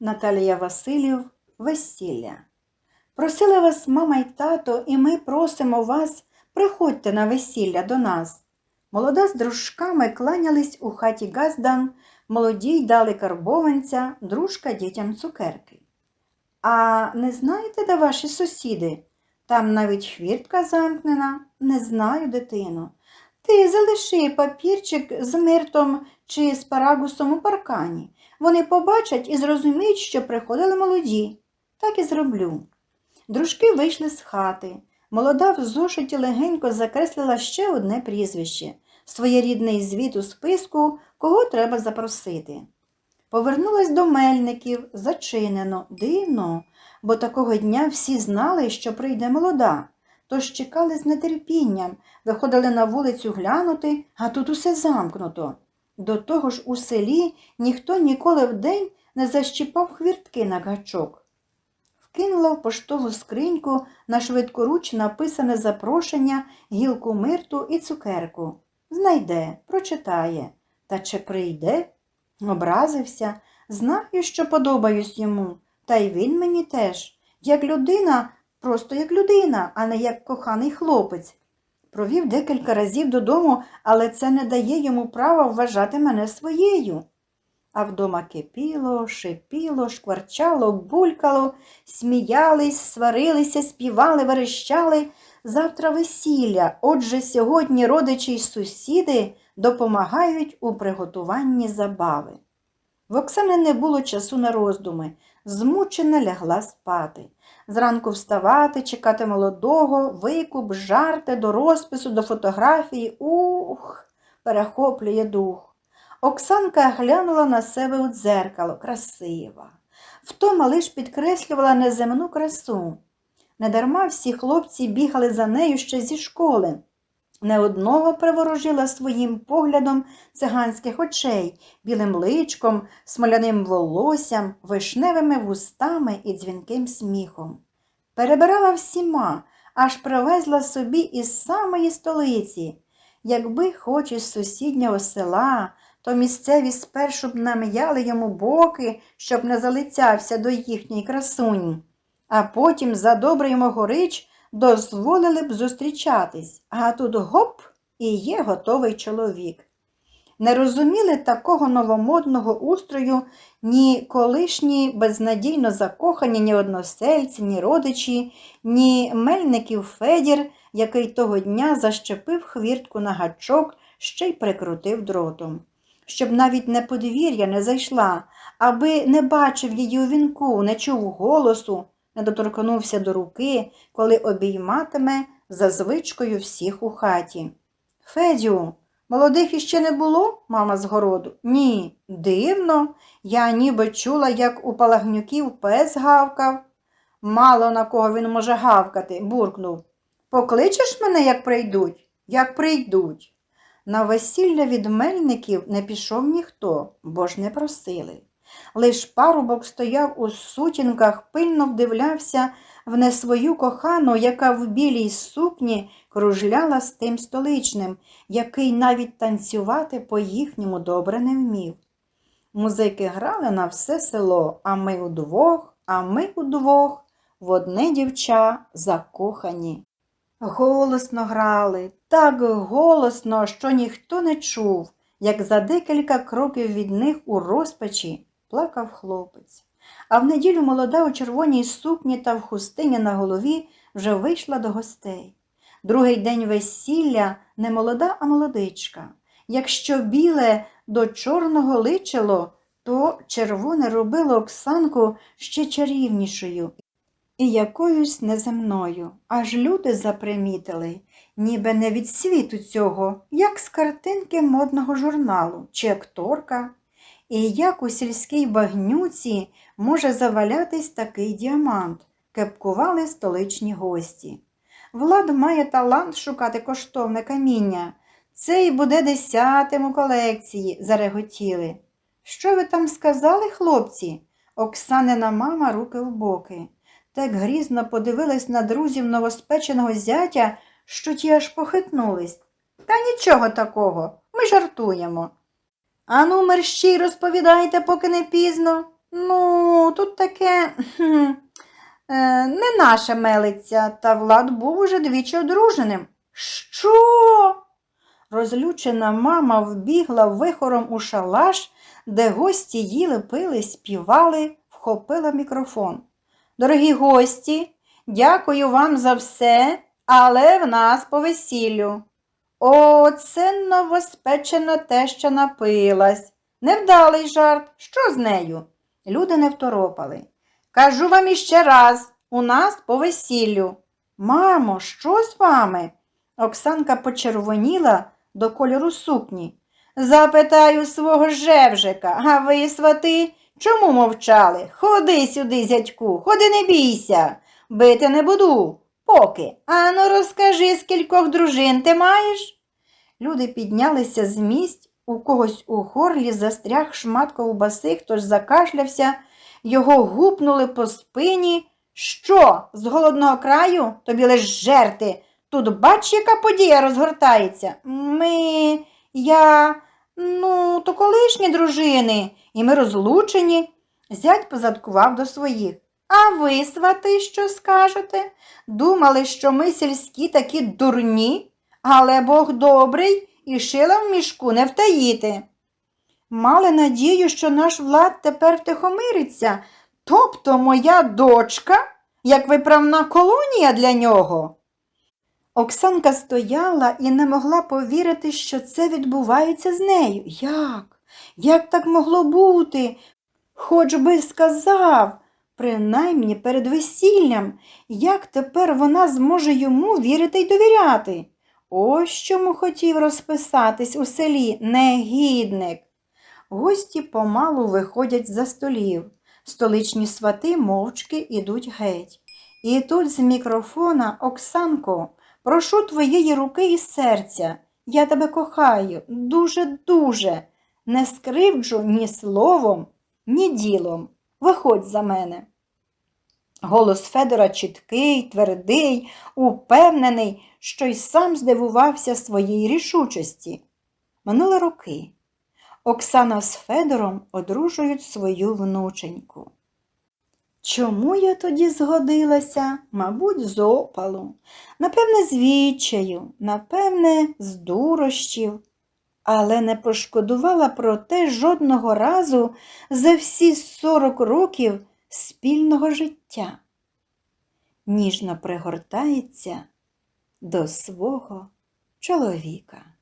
Наталія Васильів, весілля. Просили вас мама й тато, і ми просимо вас, приходьте на весілля до нас. Молода з дружками кланялись у хаті Газдан, молоді й дали карбованця, дружка дітям цукерки. А не знаєте, де ваші сусіди? Там навіть хвіртка замкнена. Не знаю, дитино. Ти залиши папірчик з миртом чи з парагусом у паркані. Вони побачать і зрозуміють, що приходили молоді. Так і зроблю. Дружки вийшли з хати. Молода в зошиті легенько закреслила ще одне прізвище своєрідний звіт у списку, кого треба запросити. Повернулась до мельників, зачинено, дивно, бо такого дня всі знали, що прийде молода, тож чекали з нетерпінням, виходили на вулицю глянути, а тут усе замкнуто. До того ж у селі ніхто ніколи вдень не защіпав хвіртки на гачок. Вкинула в поштову скриньку на швидкоруч написане запрошення, гілку мирту і цукерку. Знайде, прочитає. Та чи прийде? Образився, знаю, що подобаюсь йому, та й він мені теж. Як людина, просто як людина, а не як коханий хлопець. Провів декілька разів додому, але це не дає йому права вважати мене своєю. А вдома кипіло, шипіло, шкварчало, булькало, сміялись, сварилися, співали, верещали. Завтра весілля, отже, сьогодні родичі й сусіди допомагають у приготуванні забави. В Оксани не було часу на роздуми, змучена лягла спати. Зранку вставати, чекати молодого, викуп, жарти до розпису, до фотографії. Ух, перехоплює дух. Оксанка глянула на себе у дзеркало, красива. Втома лиш підкреслювала неземну красу. Недарма всі хлопці бігали за нею ще зі школи. Не одного приворожила своїм поглядом циганських очей, білим личком, смоляним волоссям, вишневими вустами і дзвінким сміхом. Перебирала всіма, аж привезла собі із самої столиці. Якби хоч із сусіднього села, то місцеві спершу б нам'яли йому боки, щоб не залицявся до їхньої красуні, а потім за добрий могорич дозволили б зустрічатись, а тут гоп і є готовий чоловік. Не розуміли такого новомодного устрою ні колишні безнадійно закохані, ні односельці, ні родичі, ні мельників Федір, який того дня защепив хвіртку на гачок, ще й прикрутив дротом. Щоб навіть на подвір'я не зайшла, аби не бачив її у вінку, не чув голосу, не доторкнувся до руки, коли обійматиме за звичкою всіх у хаті. Федю, молодих іще не було, мама з городу? Ні, дивно. Я ніби чула, як у палагнюків пес гавкав. Мало на кого він може гавкати, буркнув. Покличеш мене, як прийдуть? Як прийдуть. На весілля від мельників не пішов ніхто, бо ж не просили. Лиш парубок стояв у сутінках, пильно вдивлявся в не свою кохану, яка в білій сукні кружляла з тим столичним, який навіть танцювати по їхньому добре не вмів. Музики грали на все село, а ми удвох, а ми удвох, в одне дівча закохані. Голосно грали, так голосно, що ніхто не чув, як за декілька кроків від них у розпачі плакав хлопець. А в неділю молода у червоній сукні та в хустині на голові вже вийшла до гостей. Другий день весілля не молода, а молодичка. Якщо біле до чорного личило, то червоне робило Оксанку ще чарівнішою і якоюсь неземною. Аж люди запримітили, ніби не від світу цього, як з картинки модного журналу чи акторка. І як у сільській багнюці може завалятись такий діамант, кепкували столичні гості. Влад має талант шукати коштовне каміння. Цей буде десятим у колекції, зареготіли. Що ви там сказали, хлопці? Оксанина мама руки в боки. Так грізно подивилась на друзів новоспеченого зятя, що ті аж похитнулись. Та нічого такого, ми жартуємо. Ану, мерщій розповідайте, поки не пізно. Ну, тут таке е, не наша мелиця, та Влад був уже двічі одруженим. Що? Розлючена мама вбігла вихором у шалаш, де гості їли, пили, співали, вхопила мікрофон. Дорогі гості, дякую вам за все, але в нас по весіллю. О, це новоспечена теща напилась. Невдалий жарт. Що з нею? Люди не второпали. Кажу вам іще раз, у нас по весіллю. Мамо, що з вами? Оксанка почервоніла до кольору сукні. Запитаю свого жевжика, а ви, свати, чому мовчали? Ходи сюди, зятьку, ходи не бійся, бити не буду. Поки. Ану, розкажи, скількох дружин ти маєш? Люди піднялися з місць, у когось у горлі застряг шмат ковбаси, хтось закашлявся, його гупнули по спині. Що, з голодного краю? Тобі лиш жерти. Тут бач, яка подія розгортається. Ми, я, ну, то колишні дружини, і ми розлучені. Зять позадкував до своїх. А ви, свати, що скажете? Думали, що ми сільські такі дурні, але Бог добрий і шила в мішку не втаїти. Мали надію, що наш влад тепер втихомириться, тобто моя дочка, як виправна колонія для нього. Оксанка стояла і не могла повірити, що це відбувається з нею. Як? Як так могло бути? Хоч би сказав, принаймні перед весіллям, як тепер вона зможе йому вірити й довіряти. Ось чому хотів розписатись у селі негідник. Гості помалу виходять за столів. Столичні свати мовчки ідуть геть. І тут з мікрофона Оксанко, прошу твоєї руки і серця. Я тебе кохаю, дуже-дуже. Не скривджу ні словом, ні ділом. Виходь за мене. Голос Федора чіткий, твердий, упевнений, що й сам здивувався своїй рішучості. Минули роки. Оксана з Федором одружують свою внученьку. Чому я тоді згодилася? Мабуть, з опалу, напевне, з відчаю, напевне, з дурощів, але не пошкодувала про те жодного разу за всі сорок років спільного життя. Ніжно пригортається до свого чоловіка.